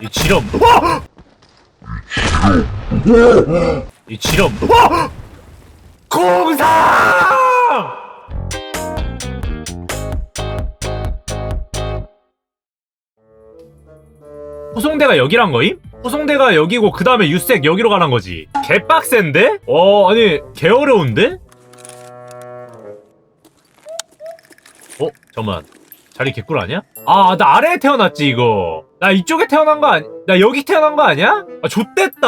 이 지름. 와! 이 지름. 와! 공상! 호송대가 여기란 거임? 호송대가 여기고 그 다음에 유색 여기로 가는 거지. 개빡센데? 어 아니 개 어려운데? 어 잠만 자리 개꿀 아니야? 아 나 아래에 태어났지 이거. 나 이쪽에 태어난 거 아니? 나 여기 태어난 거 아니야? 아 좆됐다.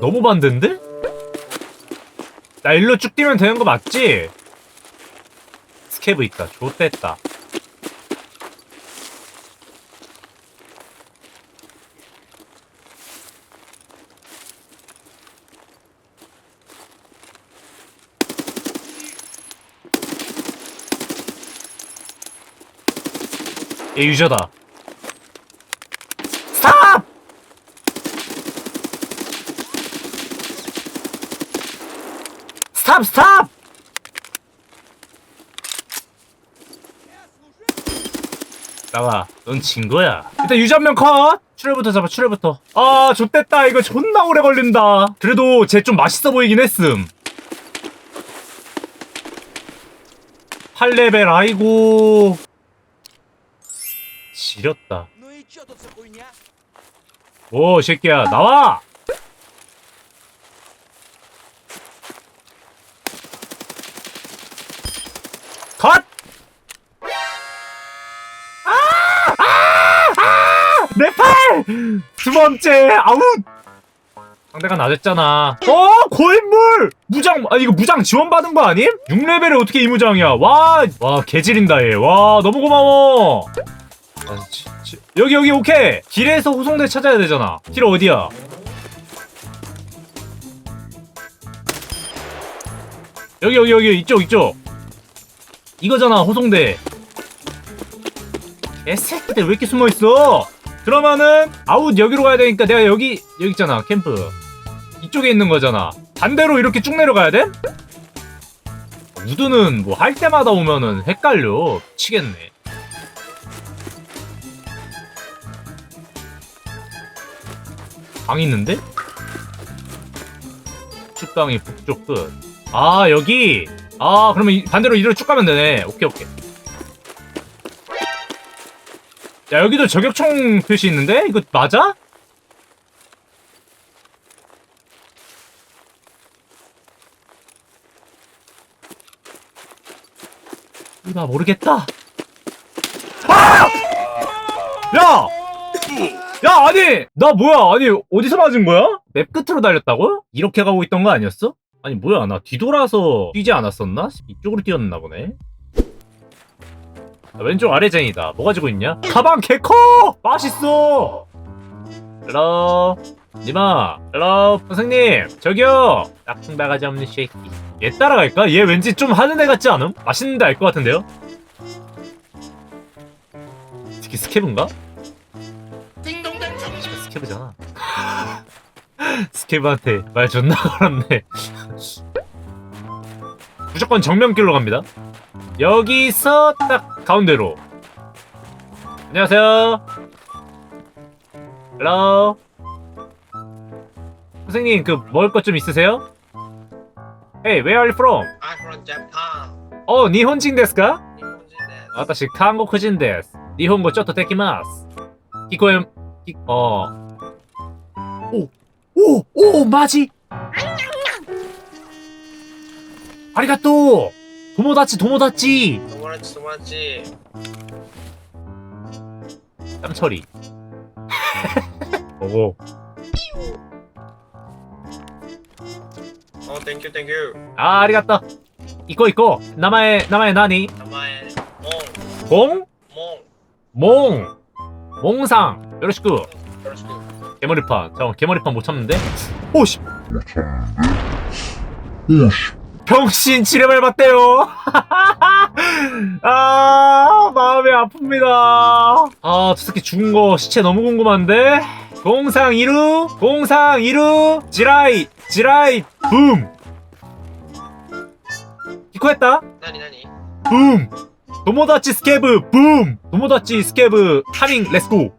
너무 반대인데? 나 일로 쭉 뛰면 되는 거 맞지? 스케브 있다. 좆됐다. 얘 유저다. 스탑! 스탑 스탑 나와 넌 진 거야. 일단 유지 한명 컷! 출혈부터 잡아 출혈부터. 아 좋댔다. 이거 존나 오래 걸린다. 그래도 쟤 좀 맛있어 보이긴 했음. 8레벨 아이고. 지렸다. 오 새끼야. 나와! 컷! 아! 아! 아! 내 팔! 두 번째, 아웃! 상대가 낮았잖아. 어, 고인물! 무장, 아니, 이거 무장 지원받은 거 아님? 6레벨에 어떻게 이 무장이야? 와, 와, 개지린다, 얘. 와, 너무 고마워. 아, 치, 치. 여기 여기 오케이 길에서 호송대 찾아야 되잖아 길 어디야 여기 여기 여기 이쪽 이쪽 이거잖아 호송대 개새끼들 왜 이렇게 숨어있어 그러면은 아웃 여기로 가야 되니까 내가 여기 여기 있잖아 캠프 이쪽에 있는 거잖아 반대로 이렇게 쭉 내려가야 돼? 우드는 뭐 할 때마다 오면은 헷갈려 치겠네 방 있는데? 축방이 북쪽 끝. 아 여기. 아 그러면 이- 반대로 이리로 쭉 가면 되네. 오케이 오케이. 야 여기도 저격총 표시 있는데 이거 맞아? 이봐 모르겠다. 아! 야! 야 아니 나 뭐야 아니 어디서 맞은 거야? 맵 끝으로 달렸다고? 이렇게 가고 있던 거 아니었어? 아니 뭐야 나 뒤돌아서 뛰지 않았었나? 이쪽으로 뛰었나 보네 아, 왼쪽 아래쟁이다 뭐 가지고 있냐? 가방 개커! 맛있어! 헬로 니마 헬로 선생님 저기요 딱충 바가지 없는 쉐이키 얘 따라갈까? 얘 왠지 좀 하는 애 같지 않음? 맛있는 데 알 것 같은데요? 특히 스케브인가? 스케브잖아. 스케브한테 말 존나 걸었네. 무조건 정면길로 갑니다. 여기서 딱 가운데로. 안녕하세요. 헬로. 선생님 그 먹을 것 좀 있으세요? Hey, where are you from? I'm from Japan. 어, 니혼진 데스까? 日本人です。私韓国人です。日本語ちょっとできます。聞こえ、きあお、お、お、マジ 아리가또! 도모다치 도모다치! 도모다치 도모다치 땀처리 보고 어 땡큐 땡큐. 아 아리가또. 이거 이거. 나마의 나마의 나니. 나마의 몽. 몽? 몽. 몽상. 요로시쿠. 요로시쿠. 개머리판. 잠깐 개머리판 못 참는데? 오씨. 못 참는데 오씨. 병신 지뢰 밟았대요. 아, 마음이 아픕니다. 아, 저 새끼 죽은 거 시체 너무 궁금한데? 공상 이루, 공상 이루, 지라이, 지라이, 붐. 기코했다? 何何 붐. 도모다치 스케브, 붐. 도모다치 스케브, 타밍, 렛츠고.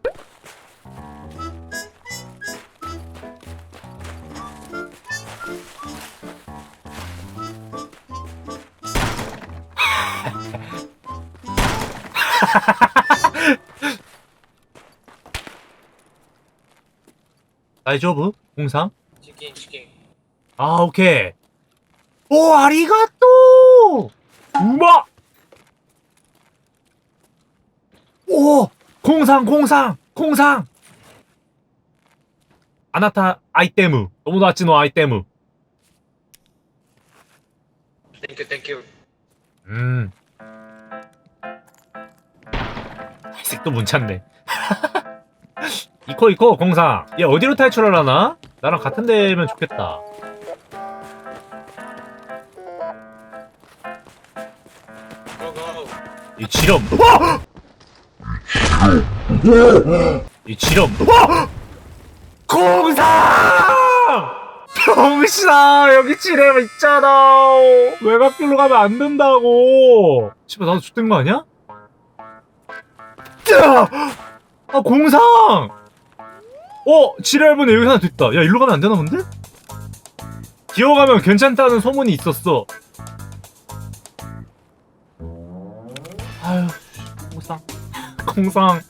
다이조브? 공상? 치킨 치킨 아, 오케이. 오, 아리가또! 우마! 오! 공상, 공상! 공상! 아나타 아이테무. 너무 낫지, 너 아이테무. 땡큐 땡큐 음. 색도 못 찾네. 이코, 이코, 공상. 얘 어디로 탈출하려나? 나랑 같은 데면 좋겠다. 이. 와! 이. 와! 공상! 병신아 여기 지렴 있잖아. 외곽길로 가면 안 된다고. 씨발 나도 죽된 거 아니야? 야! 아 공상! 어 지렴은 여기 하나 됐다. 야 일로 가면 안 되나 본데? 기어가면 괜찮다는 소문이 있었어. 아유, 공상. 공상.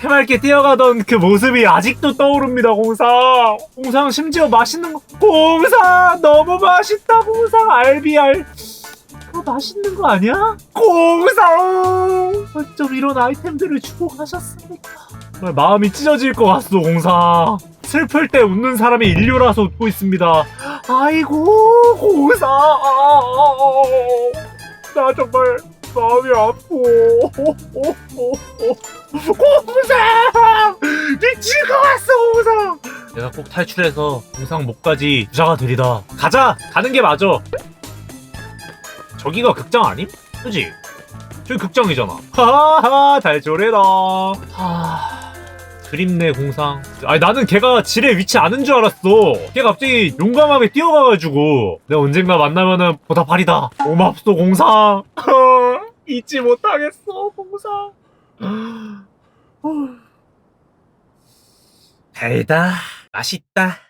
해맑게 뛰어가던 그 모습이 아직도 떠오릅니다, 공상. 공상, 심지어 맛있는 거. 공상! 너무 맛있다, 공상. 알비알. 그거 맛있는 거 아니야? 공상! 어쩜 이런 아이템들을 주고 가셨습니까? 정말 마음이 찢어질 것 같소, 공상. 슬플 때 웃는 사람이 인류라서 웃고 있습니다. 아이고, 공상. 나 정말 마음이 아프고 공상 미칠 것 같어 공상 내가 꼭 탈출해서 공상 목까지 부자가 되리다 가자 가는 게 맞아 저기가 극장 아님? 그지? 저기 극장이잖아. 하하 탈출해라 하... 그립네 공상. 아니 나는 걔가 지뢰 위치 아는 줄 알았어. 걔가 갑자기 용감하게 뛰어가가지고 내가 언젠가 만나면은 보답하리다. 고맙소 공상. 잊지 못하겠어 공상. 달다. 맛있다